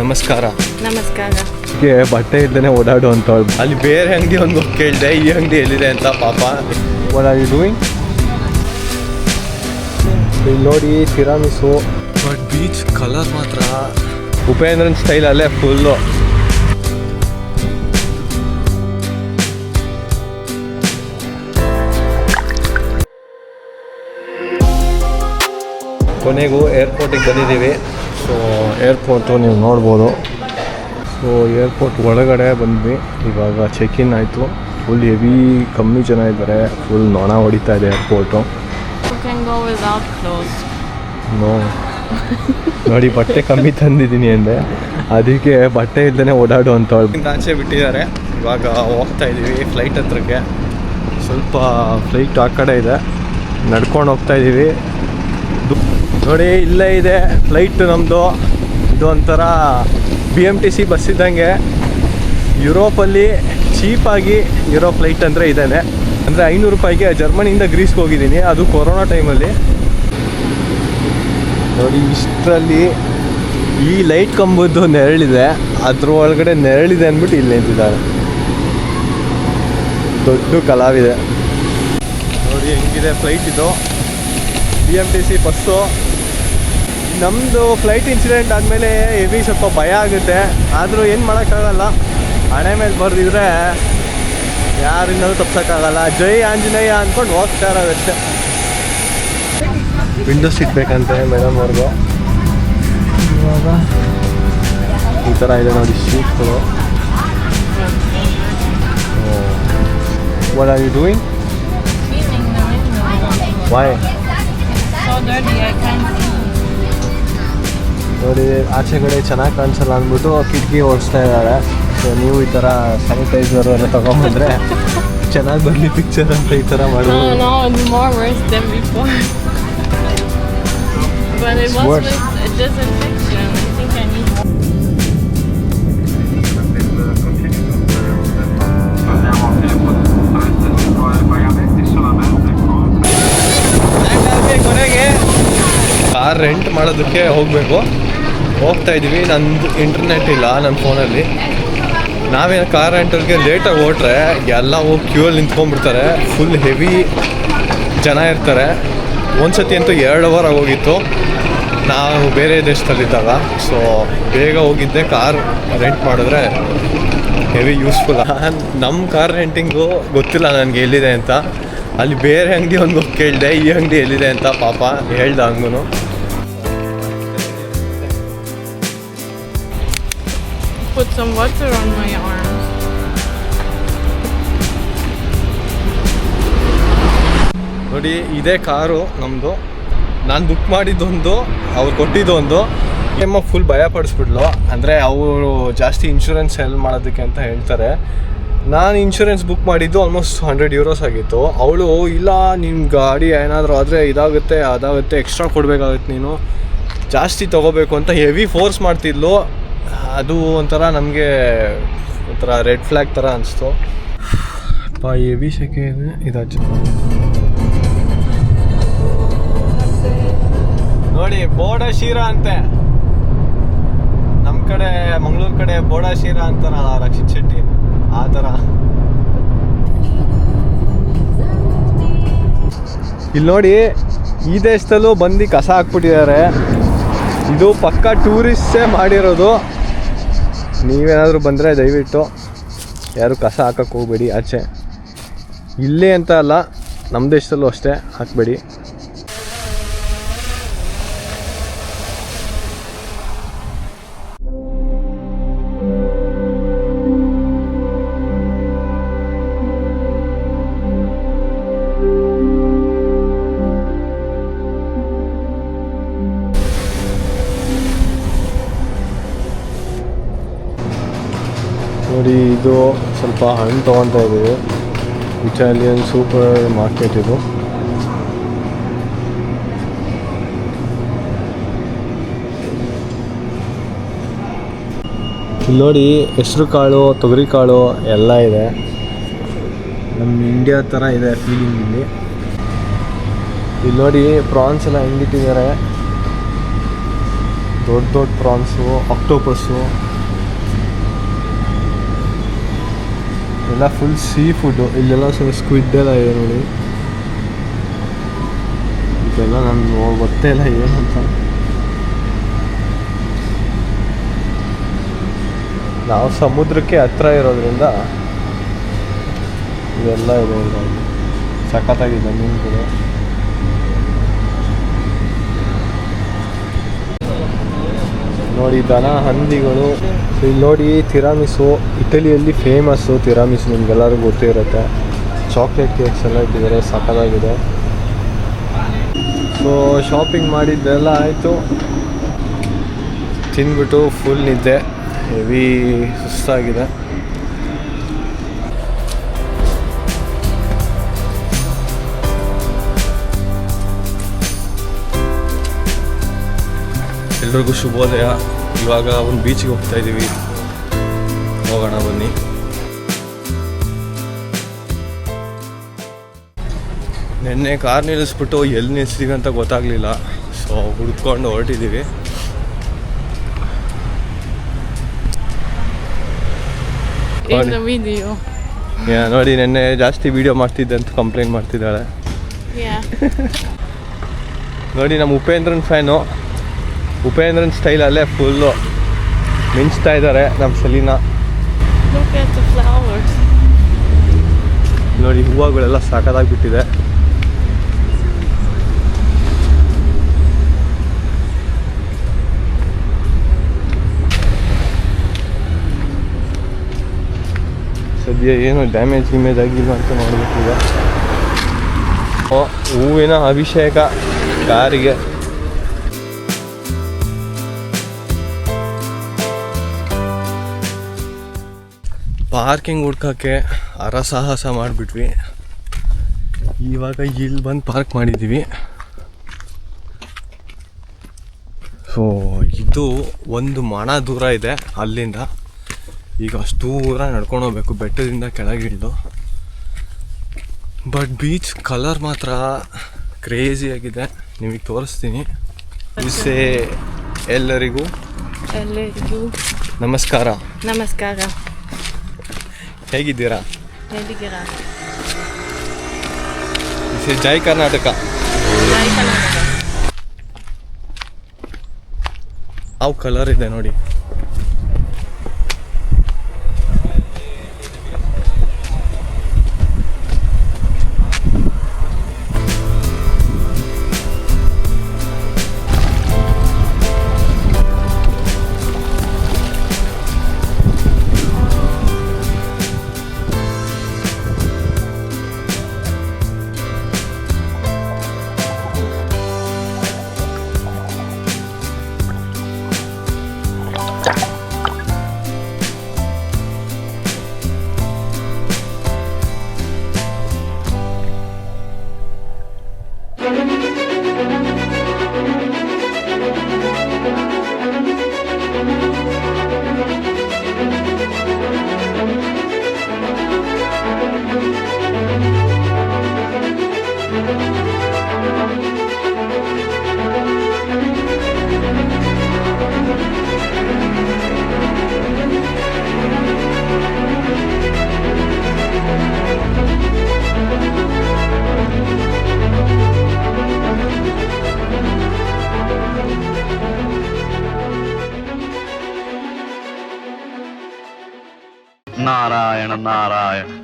ನಮಸ್ಕಾರ. ನಮಸ್ಕಾರ. ಬಟ್ಟೆ ಇಲ್ದೇನೆ ಓಡಾಡು ಅಂತ ಅಲ್ಲಿ ಬೇರೆ ಅಂಗಡಿ ಒಂದು ಕೇಳಿದೆ ಈ ಅಂಗಡಿ ಎಲ್ಲಿದೆ ಅಂತ ಪಾಪ. ವಾಟ್ ಆರ್ ಯು ಡೂಯಿಂಗ್ ಇಲ್ಲಿ ನೋಡಿ ತಿರಾಮಿಸು ಬಟ್ ಬೀಚ್ ಕಲರ್ ಮಾತ್ರ. ಉಪೇಂದ್ರನ್ ಸ್ಟೈಲ್ ಅಲ್ಲೇ ಫುಲ್ಲು ಕೊನೆಗೂ ಏರ್ಪೋರ್ಟಿಗೆ ಬಂದಿದ್ದೀವಿ. ಸೊ ಏರ್ಪೋರ್ಟು ನೀವು ನೋಡ್ಬೋದು. ಸೊ ಏರ್ಪೋರ್ಟ್ ಒಳಗಡೆ ಬಂದ್ವಿ. ಇವಾಗ ಚೆಕ್ ಇನ್ ಆಯಿತು. ಫುಲ್ ಹೆವಿ ಕಮ್ಮಿ ಜನ ಇದ್ದಾರೆ. ಫುಲ್ ನೊಣ ಹೊಡಿತಾ ಇದೆ airport You can go without ನೋ ನೋಡಿ ಬಟ್ಟೆ ಕಮ್ಮಿ ತಂದಿದ್ದೀನಿ ಅಂದೆ. ಅದಕ್ಕೆ ಬಟ್ಟೆ ಇಲ್ದೇ ಓಡಾಡು ಅಂತ ಆಚೆ ಬಿಟ್ಟಿದ್ದಾರೆ. ಇವಾಗ ಹೋಗ್ತಾ ಇದ್ದೀವಿ ಫ್ಲೈಟ್ ಹತ್ರಕ್ಕೆ. ಸ್ವಲ್ಪ ಫ್ಲೈಟ್ ಆ ಕಡೆ ಇದೆ. ನಡ್ಕೊಂಡು ಹೋಗ್ತಾ ಇದ್ದೀವಿ ನೋಡಿ, ಇಲ್ಲೇ ಇದೆ. ಫ್ಲೈಟ್ ನಮ್ಮದು ಇದು ಒಂಥರ B M T C bus ಇದ್ದಂಗೆ. ಯುರೋಪಲ್ಲಿ ಚೀಪಾಗಿ ಇರೋ ಫ್ಲೈಟ್ ಅಂದರೆ ಇದ್ದಾನೆ ಅಂದರೆ ಐನೂರು ರೂಪಾಯಿಗೆ ಜರ್ಮನಿಯಿಂದ ಗ್ರೀಸ್ಗೆ ಹೋಗಿದ್ದೀನಿ. ಅದು ಕೊರೋನಾ ಟೈಮಲ್ಲಿ ನೋಡಿ, ಇಷ್ಟರಲ್ಲಿ ಈ ಲೈಟ್ ಕಂಬದ್ದು ನೆರಳಿದೆ. ಅದ್ರ ಒಳಗಡೆ ನೆರಳಿದೆ ಅಂದ್ಬಿಟ್ಟು ಇಲ್ಲಿ ನಿಂತಿದ್ದಾರೆ. ದೊಡ್ಡ ಕಲಾವಿದೆ. ನೋಡಿ, ಹೆಂಗಿದೆ ಫ್ಲೈಟ್ ಇದು. B M T C bus ನಮ್ಮದು ಫ್ಲೈಟ್ ಇನ್ಸಿಡೆಂಟ್ ಆದಮೇಲೆ ಹೆವಿ ಸ್ವಲ್ಪ ಭಯ ಆಗುತ್ತೆ. ಆದರೂ ಏನು ಮಾಡೋಕ್ಕಾಗಲ್ಲ. ಹಣೆ ಮೇಲೆ ಬರೆದಿದ್ರೆ ಯಾರಿಂದಲೂ ತಪ್ಸೋಕ್ಕಾಗಲ್ಲ. ಜೈ ಆಂಜನೇಯ ಅಂದ್ಕೊಂಡು ಹೋಗ್ತಾ ಇರೋದಷ್ಟೇ ವಿಂಡೋ ಸೀಟ್ ಬೇಕಂತೆ ಮೇಡಮ್ ಅವ್ರಿಗೆ. ಇವಾಗ ಈ ಥರ ಇದೆ ನೋಡಿ ಸೀಟ್ಗಳು what are you doing. Why ನೋಡಿ ಆಚೆ ಕಡೆ ಚೆನ್ನಾಗಿ ಕಾಣಿಸಲ್ಲ ಅಂದ್ಬಿಟ್ಟು ಕಿಟಕಿ ಓಡಿಸ್ತಾ ಇದ್ದಾಳೆ. ಸೊ ನೀವು ಈ ಥರ ಸ್ಯಾನಿಟೈಸರ್ ಎಲ್ಲ ತೊಗೊಂಬಂದ್ರೆ ಚೆನ್ನಾಗಿ ಬರಲಿ ಪಿಕ್ಚರ್ ಅಂತ ಈ ಥರ. ಕೊನೆಗೆ ಕಾರ್ ರೆಂಟ್ ಮಾಡೋದಕ್ಕೆ ಹೋಗಬೇಕು. ಹೋಗ್ತಾ ಇದ್ದೀವಿ. ನಂದು ಇಂಟರ್ನೆಟ್ ಇಲ್ಲ ನನ್ನ ಫೋನಲ್ಲಿ ನಾವೇನು ಕಾರ್ ರೆಂಟಲ್ಗೆ ಲೇಟಾಗಿ ಹೊಟ್ರೆ ಎಲ್ಲ ಹೋಗಿ ಕ್ಯೂಲ್ಲಿ ನಿಂತ್ಕೊಂಡ್ಬಿಡ್ತಾರೆ. ಫುಲ್ ಹೆವಿ ಜನ ಇರ್ತಾರೆ. ಒಂದ್ಸತಿ ಅಂತೂ ಎರಡು ಅವರ್ ಆಗೋಗಿತ್ತು ನಾವು ಬೇರೆ ದೇಶದಲ್ಲಿದ್ದಾಗ ಸೊ ಬೇಗ ಹೋಗಿದ್ದೆ ಕಾರ್ ರೆಂಟ್ ಮಾಡಿದ್ರೆ ಹೆವಿ ಯೂಸ್ಫುಲ್ ನಮ್ಮ ಕಾರ್ ರೆಂಟಿಂಗು ಗೊತ್ತಿಲ್ಲ ನನಗೆ ಎಲ್ಲಿದೆ ಅಂತ. ಅಲ್ಲಿ ಬೇರೆ ಅಂಗಡಿ ಒಂದು ಕೇಳಿದೆ, ಈ ಅಂಗಡಿ ಎಲ್ಲಿದೆ ಅಂತ ಪಾಪ ಹೇಳ್ದೆ ಹಂಗೂ Put some water on my arms. ನೋಡಿ, ಇದೇ ಕಾರು ನಮ್ಮದು ನಾನು ಬುಕ್ ಮಾಡಿದ್ದೊಂದು, ಅವ್ರು ಕೊಟ್ಟಿದ್ದೊಂದು. ಏಮ್ಮ ಫುಲ್ ಭಯ ಪಡಿಸ್ಬಿಡ್ಲು ಅಂದರೆ ಅವರು ಜಾಸ್ತಿ ಇನ್ಶೂರೆನ್ಸ್ ಹೆಲ್ಪ್ ಮಾಡೋದಕ್ಕೆ ಅಂತ ಹೇಳ್ತಾರೆ. ನಾನು ಇನ್ಶೂರೆನ್ಸ್ ಬುಕ್ ಮಾಡಿದ್ದು ಆಲ್ಮೋಸ್ಟ್ ಹಂಡ್ರೆಡ್ ಯೂರೋಸ್ ಆಗಿತ್ತು. ಅವಳು, ಇಲ್ಲ ನಿಮ್ಮ ಗಾಡಿ ಏನಾದರೂ ಆದರೆ ಇದಾಗುತ್ತೆ, ಅದಾಗುತ್ತೆ ಎಕ್ಸ್ಟ್ರಾ ಕೊಡಬೇಕಾಗುತ್ತೆ ನೀನು. ಜಾಸ್ತಿ ತೊಗೋಬೇಕು ಅಂತ ಹೆವಿ ಫೋರ್ಸ್ ಮಾಡ್ತಿದ್ಲು. ಅದು ಒಂಥರ ನಮಗೆ ಒಂಥರ ರೆಡ್ ಫ್ಲ್ಯಾಗ್ ಥರ ಅನಿಸ್ತು. ಅಪ್ಪ ಎವಿ ಸೆಕೆ ಇದೆ ಇದಾಚು. ನೋಡಿ ಬೋಡ ಶೀರ ಅಂತೆ. ನಮ್ಮ ಕಡೆ ಮಂಗಳೂರು ಕಡೆ ಬೋಡ ಶೀರ ಅಂತಾರ ರಕ್ಷಿತ್ ಶೆಟ್ಟಿ. ಆ ಥರ ಇಲ್ಲಿ ನೋಡಿ ಈ ದೇಶದಲ್ಲೂ ಬಂದು ಕಸ ಹಾಕ್ಬಿಟ್ಟಿದ್ದಾರೆ. ಇದು ಪಕ್ಕ ಟೂರಿಸ್ಟೇ ಮಾಡಿರೋದು. ನೀವೇನಾದರೂ ಬಂದರೆ ದಯವಿಟ್ಟು ಯಾರು ಕಸ ಹಾಕಕ್ಕೆ ಹೋಗಬೇಡಿ, ಆಚೆ. ಇಲ್ಲೇ ಅಂತ ಅಲ್ಲ ನಮ್ಮ ದೇಶದಲ್ಲೂ ಅಷ್ಟೇ, ಹಾಕಬೇಡಿ. ನೋಡಿ, ಇದು ಸ್ವಲ್ಪ ಹಣ್ಣು ತೊಗೊತಾ ಇದ್ದೀವಿ. ಇಟಾಲಿಯನ್ ಸೂಪರ್ ಮಾರ್ಕೆಟ್ ಇದು. ಇಲ್ಲಿ ನೋಡಿ, ಹೆಸರು ಕಾಳು, ತೊಗರಿ ಕಾಳು ಎಲ್ಲ ಇದೆ. ನಮ್ಮ ಇಂಡಿಯಾ ಥರ ಇದೆ ಫೀಲಿಂಗ್ ಇಲ್ಲಿ. ಇಲ್ಲಿ ನೋಡಿ ಪ್ರಾನ್ಸ್ ಎಲ್ಲ ಹೆಂಗಿಟ್ಟಿದ್ದಾರೆ ದೊಡ್ಡ ದೊಡ್ಡ ಪ್ರಾನ್ಸು ಆಕ್ಟೋಪಸ್ಸು ಎಲ್ಲ ಫುಲ್ ಸೀ ಫುಡ್ಡು ಇಲ್ಲೆಲ್ಲ ಸ್ವಲ್ಪ ಸ್ಕ್ವಿಡ್ ಎಲ್ಲ ಇದೆ ನೋಡಿ ಇದೆಲ್ಲ ನನಗೆ ಗೊತ್ತೇ ಇಲ್ಲ ಏನಂತ ನಾವು ಸಮುದ್ರಕ್ಕೆ ಹತ್ರ ಇರೋದ್ರಿಂದ ಇದೆಲ್ಲ ಇದೆ ಸಖತ್ತಾಗಿದೆ ಮೀನುಗಳು ನೋಡಿ, ದನ, ಹಂದಿಗಳು. ಇಲ್ಲಿ ನೋಡಿ ತಿರಾಮಿಸು ಇಟಲಿಯಲ್ಲಿ ಫೇಮಸ್ಸು ತಿರಾಮಿಸು ನಿಮ್ಗೆಲ್ಲರಿಗೂ ಗೊತ್ತೇ ಇರುತ್ತೆ ಚಾಕ್ಲೇಟ್ ಕೇಕ್ಸ್ ಎಲ್ಲ ಇಟ್ಟಿದ್ದಾರೆ, ಸಖತ್ತಾಗಿದೆ. ಸೊ ಶಾಪಿಂಗ್ ಮಾಡಿದ್ದೆಲ್ಲ ಆಯಿತು. ತಿಂದ್ಬಿಟ್ಟು ಫುಲ್ ನಿದ್ದೆ. ಹೆವಿ ಸುಸ್ತಾಗಿದೆ. ಎಲ್ರಿಗೂ ಶುಭೋದಯ ಇವಾಗ ಒಂದು ಬೀಚಿಗೆ ಹೋಗ್ತಾ ಇದ್ದೀವಿ ಹೋಗೋಣ ಬನ್ನಿ. ನಿನ್ನೆ ಕಾರ್ ನಿಲ್ಲಿಸ್ಬಿಟ್ಟು ಎಲ್ಲಿ ನಿಲ್ಸ್ತೀವಿ ಅಂತ ಗೊತ್ತಾಗಲಿಲ್ಲ. ಸೊ ಹುಡ್ಕೊಂಡು ಹೊರಟಿದ್ದೀವಿ ನೋಡಿ. ನಿನ್ನೆ ಜಾಸ್ತಿ ವಿಡಿಯೋ ಮಾಡ್ತಿದ್ದೆ ಅಂತ ಕಂಪ್ಲೇಂಟ್ ಮಾಡ್ತಿದ್ದಾಳೆ. ನೋಡಿ ನಮ್ಮ ಉಪೇಂದ್ರನ್ ಫ್ಯಾನು ಉಪೇಂದ್ರನ್ ಸ್ಟೈಲಲ್ಲೇ ಫುಲ್ಲು ಮಿಂಚ್ತಾ ಇದ್ದಾರೆ ನಮ್ಮ ಸಲೀನಾ. ನೋಡಿ ಹೂವುಗಳೆಲ್ಲ ಸಾಕಾದಾಗ್ಬಿಟ್ಟಿದೆ. ಸದ್ಯ ಏನು ಡ್ಯಾಮೇಜ್ ಗಿಮೇಜ್ ಆಗಿಲ್ಲ ಅಂತ ನೋಡ್ಬೇಕೀಗ ಓ ಹೂವಿನ ಅಭಿಷೇಕ ಕಾರಿಗೆ. ಪಾರ್ಕಿಂಗ್ ಹುಡ್ಕೋಕ್ಕೆ ಅರಸಾಹಸ ಮಾಡಿಬಿಟ್ವಿ. ಇವಾಗ ಇಲ್ಲಿ ಬಂದು ಪಾರ್ಕ್ ಮಾಡಿದ್ದೀವಿ ಸೊ ಇದು ಒಂದು ಮಣ ದೂರ ಇದೆ ಅಲ್ಲಿಂದ. ಈಗ ಅಷ್ಟು ದೂರ ನಡ್ಕೊಂಡು ಹೋಗ್ಬೇಕು ಬೆಟ್ಟದಿಂದ ಕೆಳಗಿಳಿದು. ಬಟ್ ಬೀಚ್ ಕಲರ್ ಮಾತ್ರ ಕ್ರೇಜಿ ಆಗಿದೆ. ನಿಮಗೆ ತೋರಿಸ್ತೀನಿ. ಇಸೆ ಎಲ್ಲರಿಗೂ. ಎಲ್ಲರಿಗೂ. ನಮಸ್ಕಾರ. ನಮಸ್ಕಾರ. ಹೇಗಿದ್ದೀರಾ? ಹೇಗಿದ್ದೀರಾ? ಜೈ ಕರ್ನಾಟಕ. ಅವು ಕರ್ನಾಟಕ. ಯಾವ ಕಲರ್ ಇದೆ ನೋಡಿ. I'm not I.